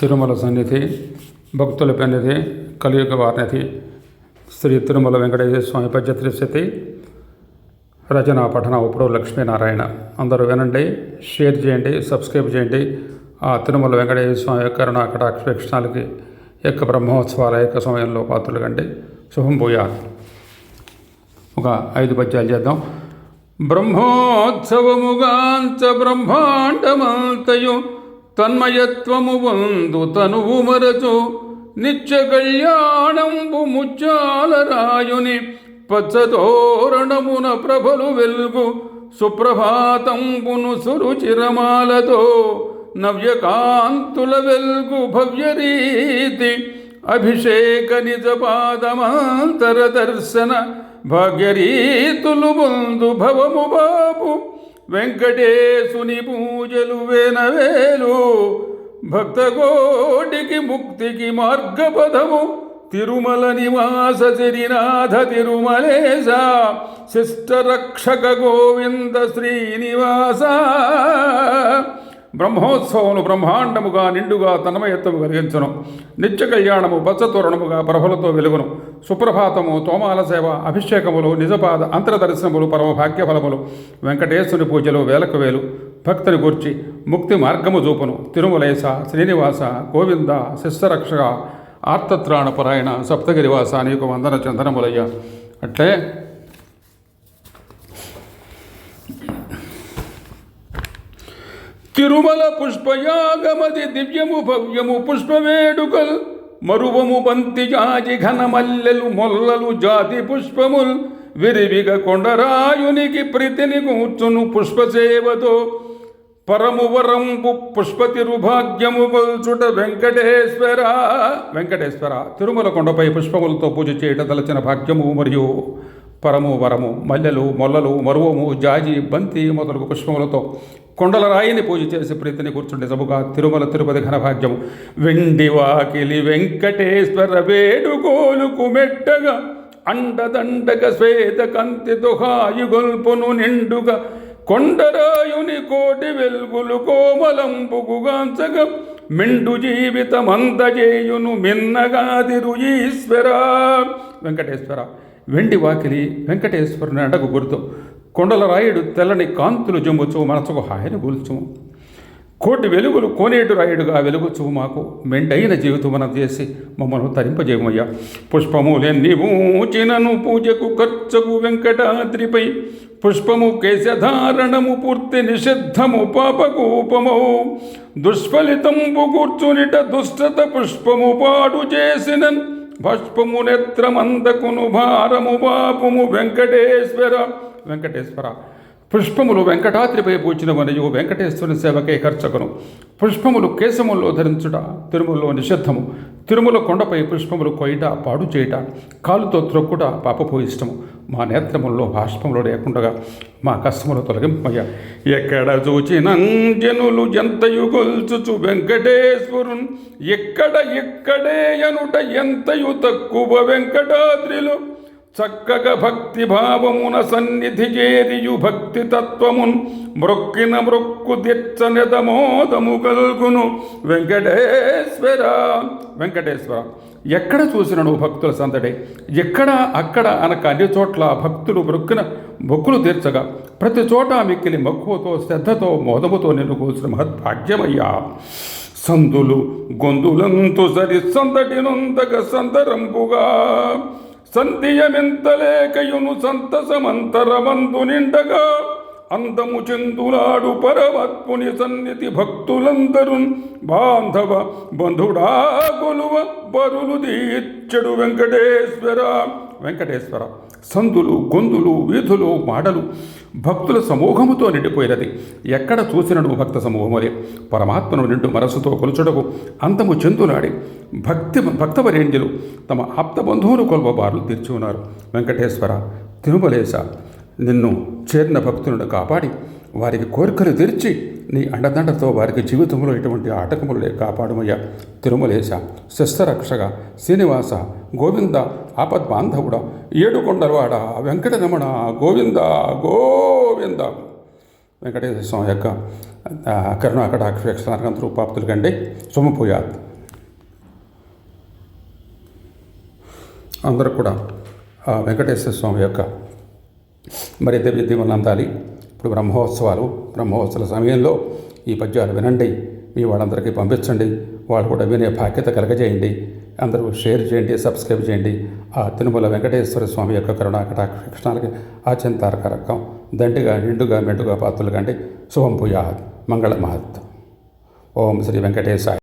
తిరుమల సన్నిధి భక్తుల పెన్నిధి కలియుగ వారినిధి శ్రీ తిరుమల వెంకటేశ్వర స్వామి పద్య రచన పఠన ఇప్పుడు లక్ష్మీనారాయణ. అందరూ వినండి షేర్ చేయండి సబ్స్క్రైబ్ చేయండి. ఆ తిరుమల వెంకటేశ్వర స్వామి యొక్క కరుణా కటాక్ష వీక్షణాలకి యొక్క బ్రహ్మోత్సవాల యొక్క సమయంలో పాత్రలు కండి శుభం భూయాత్. ఒక ఐదు పద్యాలు చేద్దాం. బ్రహ్మోత్సవముగాంత బ్రహ్మాండమంతయు తన్మయత్వము వందు తనువు మరచు. నిత్య కళ్యాణంబు ముచ్చాల రాయుని పచ్చతోరణమున ప్రభలు వెల్గు. సుప్రభాతంబును సురుచిరమాలతో నవ్యకాంతుల వెల్గు భవ్యరీతి. అభిషేక నిజ పాదమాంతర దర్శన భాగ్యరీతులు ముందు భవము బాబు వెంకటేశుని పూజలు వేనవేలు భక్తకోటికి ముక్తికి మార్గపదము తిరుమల నివాస శ్రీనాథ తిరుమలేశ శిష్టరక్షక గోవింద శ్రీనివాస. బ్రహ్మోత్సవములు బ్రహ్మాండముగా నిండుగా తన్మయత్వము కలిగించను. నిత్య కళ్యాణము బచ్చతోరణముగా ప్రభలతో వెలుగును. సుప్రభాతము తోమాల సేవ అభిషేకములు నిజపాద అంతర్దర్శనములు పరమ భాగ్యఫలములు వెంకటేశ్వరి పూజలు వేలకు వేలు భక్తుని గూర్చి ముక్తి మార్గము చూపును తిరుమలేశ శ్రీనివాస గోవింద శిష్యరక్ష ఆర్తత్రాణపరాయణ సప్తగిరివాస నీకు వందన చందనములయ్య. అట్లే తిరుమల పుష్పయాగమది దివ్యము భవ్యము పుష్పవేడుకలు మరువము బంతి జాజి ఘనమల్లెలు మొల్లలు జాతి పుష్పముల్ విరివిగ కొండరాయునికి ప్రీతిని కూర్చును పుష్పసేవతో. పరము వరంబు పుష్పతిరుభాగ్యము కొల్చుట వెంకటేశ్వర. వెంకటేశ్వర తిరుమల కొండపై పుష్పములతో పూజ చేయట తలచిన భాగ్యము మరియు పరము వరము మల్లెలు మొల్లలు మరువము జాజి బంతి మొదలగు పుష్పములతో కొండల రాయిని పూజ చేసి ప్రీతిని కూర్చుండే సబుగా తిరుమల తిరుపతి ఘనభాగ్యము. వెండి వాకిలి వెంకటేశ్వర వేడుకోలుకు మెట్టగా అండదండగ శ్వేత కంతితో హాయుగొల్పును నిండుగా కొండరాయుని కోటి వెల్గులు కోమలంబుగుగాంచగ మెండు జీవితమందజేయును మిన్నగాదిరు ఈశ్వరా. వెంకటేశ్వర. వెండి వాకిలి వెంకటేశ్వరుని అడగు గుర్తు. కొండల రాయుడు తెల్లని కాంతులు జమ్ముచు మనసుకు హాయిని గూల్చుము. కోటి వెలుగులు కోనేటు రాయుడుగా వెలుగుచు మాకు. మెండైన జీవితమున చేసి మమ్మల్ని తరింపజేయమయ్యా పుష్పములెన్ని పూచినను పూజకు ఖర్చకు వెంకటాద్రిపై. పుష్పము కేశధారణము పూర్తి నిషిద్ధము పాపకూపము. దుష్ఫలితంబు కూర్చునిట దుష్టత పుష్పము పాడు చేసినన్. భష్పము నేత్రమందకును భారము బాపుము వెంకటేశ్వర వెంకటేశ్వర. పుష్పములు వెంకటాద్రిపై పూచిన మరియు వెంకటేశ్వరుని సేవకే ఖర్చకును పుష్పములు కేశముల్లో ధరించుట తిరుమలలో నిషిద్ధము. తిరుమల కొండపై పుష్పములు కొయ్యట పాడు చేయుట కాలుతో త్రొక్కుట పాపపు ఇష్టము. మా నేత్రముల్లో బాష్పములు లేకుండగా మా కష్టములు తొలగింపయ్యా. ఎక్కడ చూచిన జనులు ఎంతయు గొల్చుచు వెంకటేశ్వరున్ ఎక్కడ ఎక్కడే అనుట ఎంతయు తక్కువ వెంకటాద్రిలో. చక్కగా భక్తి భావమున సన్నిధి చేరియు భక్తి తత్వమున్ మ్రొక్కిన మ్రొక్కు దిచ్చనిదమోదము కల్గును. వెంకటేశ్వర వెంకటేశ్వర ఎక్కడ చూసినాడు భక్తుల సందడి? ఎక్కడ అక్కడ అనక అన్ని చోట్ల భక్తులు మృక్కిన మొక్కులు తీర్చగా ప్రతి చోట మిక్కిలి మక్కువతో శ్రద్ధతో మోదముతో నిన్ను కూల్చిన మహద్భాగ్యమయ్యా. సందులు గొంతులంతు సరి సందటి నొందగ సందరంపుగా. సంధియమెంతలేకయును సంతసమంతరమందు నిండగా అందము చెందులాడు పరమాత్ముని సన్నిధి భక్తులందరూ బాంధవ బంధుడా కొలువ బరులు దీచ్చడు వెంకటేశ్వర. వెంకటేశ్వర. సందులు గొంతులు వీధులు మాడలు భక్తుల సమూహముతో నిండిపోయినది. ఎక్కడ చూసినను భక్త సమూహములే? పరమాత్మను నిండు మనస్సుతో కొలుచుటకు అంతము చెందులాడి భక్తి భక్తవరేణ్యులు తమ ఆప్త బంధువులు కొల్వబారులు తీర్చి ఉన్నారు వెంకటేశ్వర తిరుమలేశ నిన్ను చేరిన భక్తులను కాపాడి వారికి కోరికలు తీర్చి నీ అండదండతో వారికి జీవితంలో ఎటువంటి ఆటకములు లేక కాపాడుమయ్యా. తిరుమలేశ శస్త్రరక్షగా శ్రీనివాస గోవింద ఆపద్బాంధవుడ ఏడుకొండలవాడ వెంకటరమణ గోవింద గోవింద. వెంకటేశ్వర స్వామి యొక్క కరుణ కటాక్ష రూపాప్తులు కంటే సుమపోయారు అందరూ కూడా ఆ వెంకటేశ్వర స్వామి యొక్క మరి దివ్య దీవెనలు అందాలి ఇప్పుడు బ్రహ్మోత్సవాలు బ్రహ్మోత్సవాల సమయంలో ఈ పద్యాలు వినండి. మీ వాళ్ళందరికీ పంపించండి. వాళ్ళు కూడా వినే బాధ్యత కలగజేయండి. అందరూ షేర్ చేయండి సబ్స్క్రైబ్ చేయండి. ఆ తిరుమల వెంకటేశ్వర స్వామి యొక్క కరుణా కటాక్షణాలకి ఆచంతారక రకం దండిగా నిండుగా మెండుగా పాత్రలు కండి. శుభం పూయాహత్ మంగళ మహత్ ఓం శ్రీ వెంకటేశాయ.